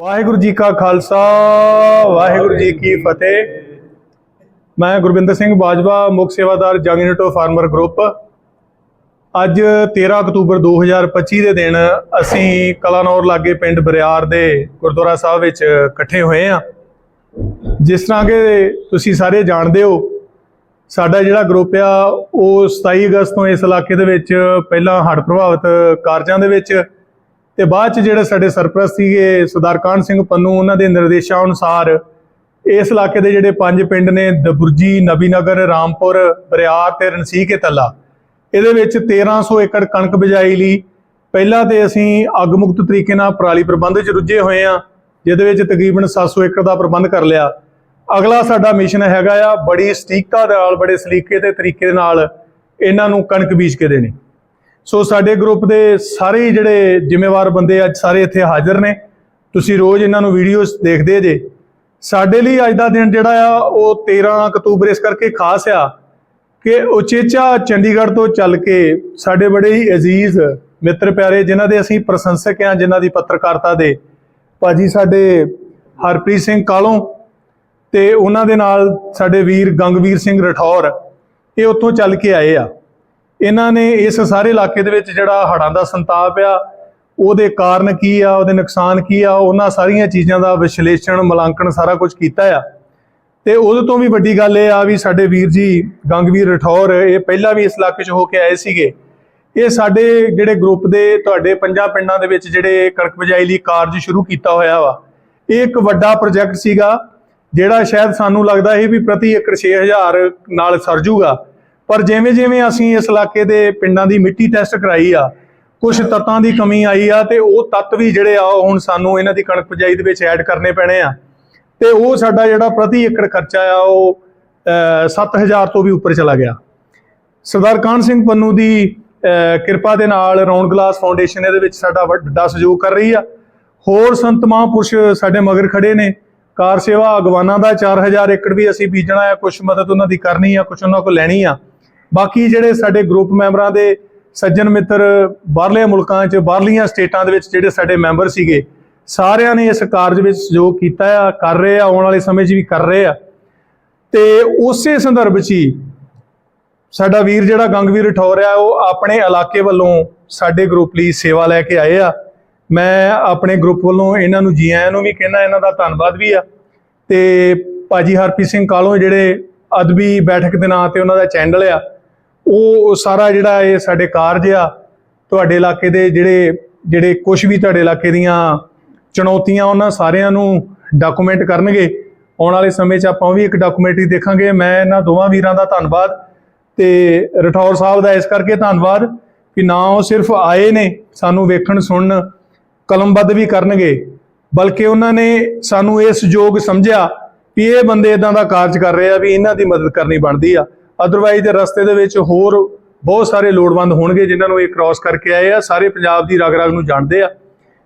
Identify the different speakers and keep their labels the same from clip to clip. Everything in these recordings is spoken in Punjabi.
Speaker 1: ਵਾਹਿਗੁਰੂ ਜੀ ਕਾ ਖਾਲਸਾ, ਵਾਹਿਗੁਰੂ ਜੀ ਕੀ ਫਤਿਹ। ਮੈਂ ਗੁਰਵਿੰਦਰ ਸਿੰਘ ਬਾਜਵਾ, ਮੁੱਖ ਸੇਵਾਦਾਰ ਜੰਗ ਯੂਨਿਟ ਫਾਰਮਰ ਗਰੁੱਪ। ਅੱਜ 13 ਅਕਤੂਬਰ 2025 ਦੇ ਦਿਨ ਅਸੀਂ ਕਲਾਨੌਰ ਲਾਗੇ ਪਿੰਡ ਬਰਿਆਰ ਦੇ ਗੁਰਦੁਆਰਾ ਸਾਹਿਬ ਵਿੱਚ ਇਕੱਠੇ ਹੋਏ ਹਾਂ। ਜਿਸ ਤਰ੍ਹਾਂ ਕਿ ਤੁਸੀਂ ਸਾਰੇ ਜਾਣਦੇ ਹੋ, ਸਾਡਾ ਜਿਹੜਾ ਗਰੁੱਪ ਆ, ਉਹ 27 ਅਗਸਤ ਤੋਂ ਇਸ ਇਲਾਕੇ ਦੇ ਵਿੱਚ ਪਹਿਲਾਂ ਹੜ੍ਹ ਪ੍ਰਭਾਵਿਤ ਕਾਰਜਾਂ ਦੇ ਵਿੱਚ ਤੇ ਬਾਅਦ ਚ ਜਿਹੜੇ ਸਾਡੇ ਸਰਪ੍ਰਸਤ ਸੀਗੇ ਸਰਦਾਰ ਕਾਹਨ ਸਿੰਘ ਪੰਨੂ, ਉਹਨਾਂ ਦੇ ਨਿਰਦੇਸ਼ਾਂ ਅਨੁਸਾਰ ਇਸ ਇਲਾਕੇ ਦੇ ਜਿਹੜੇ ਪੰਜ ਪਿੰਡ ਨੇ, ਦਬੁਰਜੀ, ਨਬੀਨਗਰ, ਰਾਮਪੁਰ, ਬਰਿਆਰ ਤੇ ਰਣਸੀਕੇ ਕੇ ਤੱਲਾ, ਇਹਦੇ ਵਿੱਚ 1300 ਏਕੜ ਕਣਕ ਬਿਜਾਈ ਲਈ ਪਹਿਲਾਂ ਤੇ ਅਸੀਂ ਅਗਮੁਕਤ ਤਰੀਕੇ ਨਾਲ ਪਰਾਲੀ ਪ੍ਰਬੰਧ ਚ ਰੁੱਝੇ ਹੋਏ ਆ ਜਿਹਦੇ ਵਿੱਚ ਤਕਰੀਬਨ 700 ਏਕੜ ਦਾ ਪ੍ਰਬੰਧ ਕਰ ਲਿਆ। ਅਗਲਾ ਸਾਡਾ ਮਿਸ਼ਨ ਹੈਗਾ ਆ ਬੜੀ ਸਟੀਕਤਾ ਦੇ ਨਾਲ, ਬੜੇ ਸਲੀਕੇ ਤੇ ਤਰੀਕੇ ਨਾਲ ਇਹਨਾਂ ਨੂੰ ਕਣਕ ਬੀਜ ਕੇ ਦੇਣੀ। ਸੋ ਸਾਡੇ ਗਰੁੱਪ ਦੇ ਸਾਰੇ ਹੀ ਜਿਹੜੇ ਜ਼ਿੰਮੇਵਾਰ ਬੰਦੇ ਅੱਜ ਸਾਰੇ ਇੱਥੇ ਹਾਜ਼ਰ ਨੇ। ਤੁਸੀਂ ਰੋਜ਼ ਇਹਨਾਂ ਨੂੰ ਵੀਡੀਓਜ਼ ਦੇਖਦੇ ਜੇ। ਸਾਡੇ ਲਈ ਅੱਜ ਦਾ ਦਿਨ ਜਿਹੜਾ ਆ, ਉਹ 13 ਅਕਤੂਬਰ ਇਸ ਕਰਕੇ ਖਾਸ ਆ ਕਿ ਉਚੇਚਾ ਚੰਡੀਗੜ੍ਹ ਤੋਂ ਚੱਲ ਕੇ ਸਾਡੇ ਬੜੇ ਹੀ ਅਜ਼ੀਜ਼ ਮਿੱਤਰ ਪਿਆਰੇ ਜਿਨ੍ਹਾਂ ਦੇ ਅਸੀਂ ਪ੍ਰਸ਼ੰਸਕ ਹਾਂ ਜਿਨ੍ਹਾਂ ਦੀ ਪੱਤਰਕਾਰਤਾ ਦੇ। ਭਾਜੀ ਸਾਡੇ ਹਰਪ੍ਰੀਤ ਸਿੰਘ ਕਾਲੋਂ ਤੇ ਉਹਨਾਂ ਦੇ ਨਾਲ ਸਾਡੇ ਵੀਰ ਗੰਗਵੀਰ ਸਿੰਘ ਰਠੌਰ, ਇਹ ਉੱਥੋਂ ਚੱਲ ਕੇ ਆਏ ਆ। ਇਹਨਾਂ ਨੇ ਇਸ ਸਾਰੇ ਇਲਾਕੇ ਦੇ ਵਿੱਚ ਜਿਹੜਾ ਹੜ੍ਹਾਂ ਦਾ ਸੰਤਾਪ ਆ, ਉਹਦੇ ਕਾਰਨ ਕੀ ਆ, ਉਹਦੇ ਨੁਕਸਾਨ ਕੀ ਆ, ਉਹਨਾਂ ਸਾਰੀਆਂ ਚੀਜ਼ਾਂ ਦਾ ਵਿਸ਼ਲੇਸ਼ਣ, ਮੁਲਾਂਕਣ ਸਾਰਾ ਕੁਝ ਕੀਤਾ ਆ। ਤੇ ਉਹਦੇ ਤੋਂ ਵੀ ਵੱਡੀ ਗੱਲ ਇਹ ਆ ਵੀ ਸਾਡੇ ਵੀਰ ਜੀ, ਗੰਗਵੀਰ ਰਠੌਰ, ਇਹ ਪਹਿਲਾਂ ਵੀ ਇਸ ਇਲਾਕੇ 'ਚ ਹੋ ਕੇ ਆਏ ਸੀਗੇ। ਇਹ ਸਾਡੇ ਜਿਹੜੇ ਗਰੁੱਪ ਦੇ, ਤੁਹਾਡੇ ਪੰਜਾਂ ਪਿੰਡਾਂ ਦੇ ਵਿੱਚ ਜਿਹੜੇ ਕਣਕ ਬਜਾਈ ਲਈ ਕਾਰਜ ਸ਼ੁਰੂ ਕੀਤਾ ਹੋਇਆ ਵਾ, ਇਹ ਇੱਕ ਵੱਡਾ ਪ੍ਰੋਜੈਕਟ ਸੀਗਾ, ਜਿਹੜਾ ਸ਼ਾਇਦ ਸਾਨੂੰ ਲੱਗਦਾ ਸੀ ਵੀ ਪ੍ਰਤੀ ਏਕੜ 6000 ਨਾਲ ਸਰ ਜੂਗਾ। ਪਰ ਜਿਵੇਂ ਜਿਵੇਂ ਅਸੀਂ ਇਸ ਇਲਾਕੇ ਦੇ ਪਿੰਡਾਂ ਦੀ ਮਿੱਟੀ ਟੈਸਟ ਕਰਾਈ ਆ ਕੁਝ ਤੱਤਾਂ ਦੀ ਕਮੀ ਆਈ ਆ ਤੇ ਉਹ ਤੱਤ ਵੀ ਜਿਹੜੇ ਆ ਉਹ ਹੁਣ ਸਾਨੂੰ ਇਹਨਾਂ ਦੀ ਕਣਕ ਬਜਾਈ ਦੇ ਵਿੱਚ ਐਡ ਕਰਨੇ ਪੈਣੇ ਆ। ਤੇ ਉਹ ਸਾਡਾ ਜਿਹੜਾ ਪ੍ਰਤੀ ਏਕੜ ਖਰਚਾ ਆ ਉਹ ਅਹ, 7000 ਤੋਂ ਵੀ ਉੱਪਰ ਚਲਾ ਗਿਆ। ਸਰਦਾਰ ਕਾਹਨ ਸਿੰਘ ਪੰਨੂ ਦੀ ਕਿਰਪਾ ਦੇ ਨਾਲ ਰੌਣ ਗਲਾਸ ਫਾਊਂਡੇਸ਼ਨ ਇਹਦੇ ਵਿੱਚ ਸਾਡਾ ਵੱਡਾ ਸਹਿਯੋਗ ਕਰ ਰਹੀ ਆ। ਹੋਰ ਸੰਤ ਮਹਾਂਪੁਰਸ਼ ਸਾਡੇ ਮਗਰ ਖੜੇ ਨੇ। ਕਾਰ ਸੇਵਾ ਅਗਵਾਨਾਂ ਦਾ 4000 ਏਕੜ ਵੀ ਅਸੀਂ ਬੀਜਣਾ ਆ ਕੁਝ ਮਦਦ ਉਹਨਾਂ ਦੀ ਕਰਨੀ ਆ ਕੁਝ ਉਹਨਾਂ ਕੋਲ ਲੈਣੀ ਆ। ਬਾਕੀ ਜਿਹੜੇ ਸਾਡੇ ਗਰੁੱਪ ਮੈਂਬਰਾਂ ਦੇ ਸੱਜਣ ਮਿੱਤਰ ਬਾਹਰਲੇ ਮੁਲਕਾਂ 'ਚ, ਬਾਹਰਲੀਆਂ ਸਟੇਟਾਂ ਦੇ ਵਿੱਚ ਜਿਹੜੇ ਸਾਡੇ ਮੈਂਬਰ ਸੀਗੇ, ਸਾਰਿਆਂ ਨੇ ਇਸ ਕਾਰਜ ਵਿੱਚ ਸਹਿਯੋਗ ਕੀਤਾ ਆ, ਕਰ ਰਹੇ ਆ, ਆਉਣ ਵਾਲੇ ਸਮੇਂ 'ਚ ਵੀ ਕਰ ਰਹੇ ਆ। ਤੇ ਉਸੇ ਸੰਦਰਭ 'ਚ ਹੀ ਸਾਡਾ ਵੀਰ ਜਿਹੜਾ ਗੰਗਵੀਰ ਠੌਰ ਆ, ਉਹ ਆਪਣੇ ਇਲਾਕੇ ਵੱਲੋਂ ਸਾਡੇ ਗਰੁੱਪ ਲਈ ਸੇਵਾ ਲੈ ਕੇ ਆਏ ਆ। ਮੈਂ ਆਪਣੇ ਗਰੁੱਪ ਵੱਲੋਂ ਇਹਨਾਂ ਨੂੰ ਜੀ ਆਇਆਂ ਨੂੰ ਵੀ ਕਹਿਣਾ ਇਹਨਾਂ ਦਾ ਧੰਨਵਾਦ ਵੀ ਆ। ਤੇ ਭਾਜੀ ਹਰਪ੍ਰੀਤ ਸਿੰਘ ਕਾਲੋਂ ਜਿਹੜੇ ਅਦਬੀ ਬੈਠਕ ਦੇ ਨਾਂ ਤੇ ਉਹਨਾਂ ਦਾ ਚੈਨਲ ਆ ਉਹ ਸਾਰਾ ਜਿਹੜਾ ਇਹ ਸਾਡੇ ਕਾਰਜ ਆ, ਤੁਹਾਡੇ ਇਲਾਕੇ ਦੇ ਜਿਹੜੇ ਜਿਹੜੇ ਕੁਝ ਵੀ ਤੁਹਾਡੇ ਇਲਾਕੇ ਦੀਆਂ ਚੁਣੌਤੀਆਂ, ਉਹਨਾਂ ਸਾਰਿਆਂ ਨੂੰ ਡਾਕੂਮੈਂਟ ਕਰਨਗੇ। ਆਉਣ ਵਾਲੇ ਸਮੇਂ 'ਚ ਆਪਾਂ ਉਹ ਵੀ ਇੱਕ ਡਾਕੂਮੈਂਟਰੀ ਦੇਖਾਂਗੇ। ਮੈਂ ਇਹਨਾਂ ਦੋਵਾਂ ਵੀਰਾਂ ਦਾ ਧੰਨਵਾਦ ਤੇ ਰਠੌਰ ਸਾਹਿਬ ਦਾ ਇਸ ਕਰਕੇ ਧੰਨਵਾਦ ਕਿ ਨਾ ਉਹ ਸਿਰਫ ਆਏ ਨੇ, ਸਾਨੂੰ ਵੇਖਣ, ਸੁਣਨ, ਕਲਮਬੱਧ ਵੀ ਕਰਨਗੇ, ਬਲਕਿ ਉਹਨਾਂ ਨੇ ਸਾਨੂੰ ਇਸ ਯੋਗ ਸਮਝਿਆ ਵੀ ਇਹ ਬੰਦੇ ਇਦਾਂ ਦਾ ਕਾਰਜ ਕਰ ਰਹੇ ਆ ਵੀ ਇਹਨਾਂ ਦੀ ਮਦਦ ਕਰਨੀ ਬਣਦੀ ਆ। ਅਦਰਵਾਈਜ਼ ਰਸਤੇ ਦੇ ਵਿੱਚ ਹੋਰ ਬਹੁਤ ਸਾਰੇ ਲੋੜਵੰਦ ਹੋਣਗੇ ਜਿਨ੍ਹਾਂ ਨੂੰ ਇਹ ਕ੍ਰਾਸ ਕਰਕੇ ਆਏ ਆ। ਸਾਰੇ ਪੰਜਾਬ ਦੀ ਰਗ ਰਗ ਨੂੰ ਜਾਣਦੇ ਆ।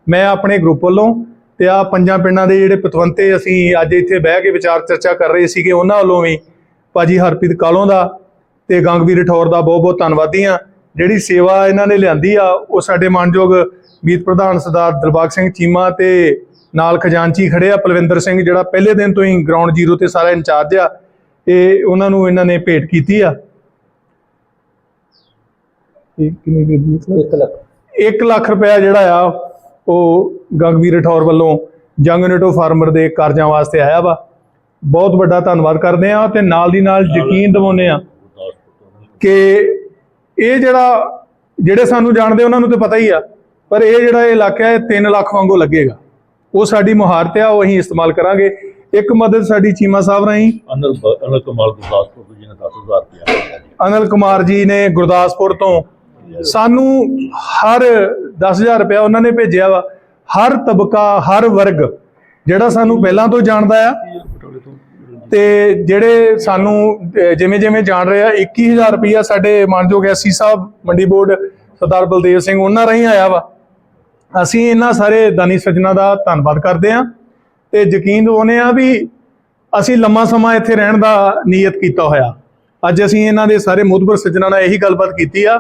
Speaker 1: ਮੈਂ ਆਪਣੇ ਗਰੁੱਪ ਵੱਲੋਂ ਤੇ ਆ ਪੰਜਾਂ ਪਿੰਡਾਂ ਦੇ ਜਿਹੜੇ ਪਤਵੰਤੇ ਅਸੀਂ ਅੱਜ ਇੱਥੇ ਬਹਿ ਕੇ ਵਿਚਾਰ ਚਰਚਾ ਕਰ ਰਹੇ ਸੀਗੇ, ਉਹਨਾਂ ਵੱਲੋਂ ਵੀ ਭਾਜੀ ਹਰਪ੍ਰੀਤ ਕਾਲੋਂ ਦਾ ਤੇ ਗੰਗਵੀਰ ਠੌਰ ਦਾ ਬਹੁਤ ਬਹੁਤ ਧੰਨਵਾਦੀ ਆ ਜਿਹੜੀ ਸੇਵਾ ਇਹਨਾਂ ਨੇ ਲਿਆਂਦੀ ਆ, ਉਹ ਸਾਡੇ ਮਾਨਯੋਗ ਮੀਤ ਪ੍ਰਧਾਨ ਸਰਦਾਰ ਦਿਲਬਾਗ ਸਿੰਘ ਚੀਮਾ ਤੇ ਨਾਲ ਖਜ਼ਾਨਚੀ ਖੜੇ ਆ, ਪਲਵਿੰਦਰ ਸਿੰਘ ਜਿਹੜਾ ਪਹਿਲੇ ਦਿਨ ਤੋਂ ਹੀ ਗਰਾਊਂਡ ਜ਼ੀਰੋ ਤੇ ਸਾਰਾ ਇੰਚਾਰਜ ਆ। ਇਹ ਉਹਨਾਂ ਨੂੰ ਇਹਨਾਂ ਨੇ ਭੇਟ ਕੀਤੀ ਆ। ਇਹ ਕਿੰਨੀ ਦੇ ਦਿੱਤੀ
Speaker 2: 1 ਲੱਖ।
Speaker 1: 1 ਲੱਖ ਰੁਪਇਆ ਜਿਹੜਾ ਆ ਉਹ ਗੰਗਵੀਰ ਠੌਰ ਵੱਲੋਂ ਜੰਗ ਯੂਨਿਟ ਫਾਰਮਰ ਦੇ ਕਾਰਜਾਂ ਵਾਸਤੇ ਆਇਆ ਵਾ। ਬਹੁਤ ਵੱਡਾ ਧੰਨਵਾਦ ਕਰਦੇ ਆ ਤੇ ਨਾਲ ਦੀ ਨਾਲ ਯਕੀਨ ਦਿਵਾਉਂਦੇ ਆ ਕਿ ਇਹ ਜਿਹੜਾ ਜਿਹੜੇ ਸਾਨੂੰ ਜਾਣਦੇ ਉਹਨਾਂ ਨੂੰ ਤੇ ਪਤਾ ਹੀ ਆ ਪਰ ਇਹ ਜਿਹੜਾ ਇਹ ਇਲਾਕਾ ਹੈ 3 ਲੱਖ ਵਾਂਗੂ ਲੱਗੇਗਾ। ਉਹ ਸਾਡੀ ਮੁਹਾਰਤ ਆ ਉਹ ਅਸੀਂ ਇਸਤੇਮਾਲ ਕਰਾਂਗੇ। ਇੱਕ ਮਦਦ ਸਾਡੀ ਚੀਮਾ ਸਾਹਿਬ ਰਾਹੀਂ।
Speaker 2: ਅਨਲ ਅਨਲ ਕਮਾਲ ਗੁਰਦਾਸਪੁਰ ਤੋਂ ਜਿਹਨੇ 10000 ਰੁਪਇਆ
Speaker 1: ਅਨਲ ਕੁਮਾਰ ਜੀ ਨੇ ਗੁਰਦਾਸਪੁਰ ਤੋਂ ਸਾਨੂੰ ਹਰ 10000 ਰੁਪਇਆ ਉਹਨਾਂ ਨੇ ਭੇਜਿਆ ਵਾ। ਹਰ ਤਬਕਾ ਹਰ ਵਰਗ ਜਿਹੜਾ ਸਾਨੂੰ ਪਹਿਲਾਂ ਤੋਂ ਜਾਣਦਾ ਆ। ਤੇ ਜਿਹੜੇ ਸਾਨੂੰ ਜਿਵੇਂ ਜਿਵੇਂ ਜਾਣ ਰਹੇ ਆ 21000 ਰੁਪਇਆ ਸਾਡੇ ਮਾਨਯੋਗ ਐਸੀ ਸਾਹਿਬ ਮੰਡੀ ਬੋਰਡ ਸਰਦਾਰ ਬਲਦੇਵ ਸਿੰਘ ਉਹਨਾਂ ਰਾਹੀਂ ਆਇਆ ਵਾ। ਅਸੀਂ ਇਹਨਾਂ ਸਾਰੇ ਦਾਨੀ ਸੱਜਣਾ ਦਾ ਧੰਨਵਾਦ ਕਰਦੇ ਹਾਂ ਤੇ ਯਕੀਨ ਦਿਵਾਉਂਦੇ ਆ ਵੀ ਅਸੀਂ ਲੰਮਾ ਸਮਾਂ ਇੱਥੇ ਰਹਿਣ ਦਾ ਨੀਅਤ ਕੀਤਾ ਹੋਇਆ ਅੱਜ ਅਸੀਂ ਇਹਨਾਂ ਦੇ ਸਾਰੇ ਮੁਦਬਰ ਸੱਜਣਾਂ ਨਾਲ ਇਹੀ ਗੱਲਬਾਤ ਕੀਤੀ ਆ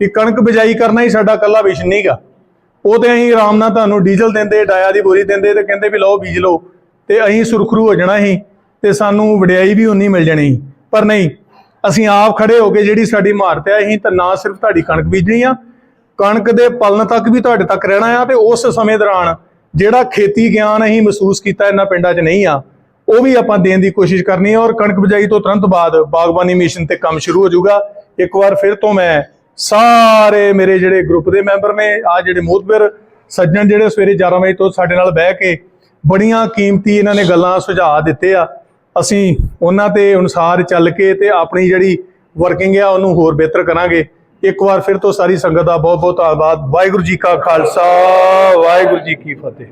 Speaker 1: ਕਿ ਕਣਕ ਬਿਜਾਈ ਕਰਨਾ ਹੀ ਸਾਡਾ ਇਕੱਲਾ ਵਿਸ਼ਨ ਨਹੀਂਗਾ ਉਹ ਤੇ ਅਸੀਂ ਆਰਾਮ ਨਾਲ ਤੁਹਾਨੂੰ ਡੀਜ਼ਲ ਦਿੰਦੇ, ਡਾਇਆ ਦੀ ਬੋਰੀ ਦਿੰਦੇ ਤੇ ਕਹਿੰਦੇ ਵੀ ਲਓ ਬੀਜ ਲਓ ਤੇ ਅਸੀਂ ਸੁਰਖਰੂ ਹੋ ਜਾਣਾ ਸੀ ਤੇ ਸਾਨੂੰ ਵਡਿਆਈ ਵੀ ਉਨੀ ਮਿਲ ਜਾਣੀ ਸੀ। ਪਰ ਨਹੀਂ, ਅਸੀਂ ਆਪ ਖੜੇ ਹੋ ਕੇ ਜਿਹੜੀ ਸਾਡੀ ਮਹਾਰਤ ਹੈ ਅਸੀਂ ਤਾਂ ਨਾ ਸਿਰਫ ਤੁਹਾਡੀ ਕਣਕ ਬੀਜਣੀ ਆ, ਕਣਕ ਦੇ ਪਲਨ ਤੱਕ ਵੀ ਤੁਹਾਡੇ ਤੱਕ ਰਹਿਣਾ ਆ ਤੇ ਉਸ ਸਮੇਂ ਦੌਰਾਨ ਜਿਹੜਾ ਖੇਤੀ ਗਿਆਨ ਅਸੀਂ ਮਹਿਸੂਸ ਕੀਤਾ ਇਹਨਾਂ ਪਿੰਡਾਂ 'ਚ ਨਹੀਂ ਆ, ਉਹ ਵੀ ਆਪਾਂ ਦੇਣ ਦੀ ਕੋਸ਼ਿਸ਼ ਕਰਨੀ ਹੈ ਔਰ ਕਣਕ ਬਿਜਾਈ ਤੋਂ ਤੁਰੰਤ ਬਾਅਦ ਬਾਗਬਾਨੀ ਮਿਸ਼ਨ ਤੇ ਕੰਮ ਸ਼ੁਰੂ ਹੋ ਜਾਊਗਾ। ਇੱਕ ਵਾਰ ਫਿਰ ਤੋਂ ਮੈਂ ਸਾਰੇ ਮੇਰੇ ਜਿਹੜੇ ਗਰੁੱਪ ਦੇ ਮੈਂਬਰ ਨੇ, ਆ ਜਿਹੜੇ ਮੋਹਤਬਰ ਸੱਜਣ ਜਿਹੜੇ ਸਵੇਰੇ 11 ਵਜੇ ਤੋਂ ਸਾਡੇ ਨਾਲ ਬਹਿ ਕੇ ਬੜੀਆਂ ਕੀਮਤੀ ਇਹਨਾਂ ਨੇ ਗੱਲਾਂ ਸੁਝਾਅ ਦਿੱਤੇ ਆ। ਅਸੀਂ ਉਹਨਾਂ ਤੇ ਅਨੁਸਾਰ ਚੱਲ ਕੇ ਤੇ ਆਪਣੀ ਜਿਹੜੀ ਵਰਕਿੰਗ ਆ, ਉਹਨੂੰ ਹੋਰ ਬਿਹਤਰ ਕਰਾਂਗੇ। ਇੱਕ ਵਾਰ ਫਿਰ ਤੋਂ ਸਾਰੀ ਸੰਗਤ ਦਾ ਬਹੁਤ ਬਹੁਤ ਧੰਨਵਾਦ। ਵਾਹਿਗੁਰੂ ਜੀ ਕਾ ਖਾਲਸਾ, ਵਾਹਿਗੁਰੂ ਜੀ ਕੀ ਫਤਿਹ।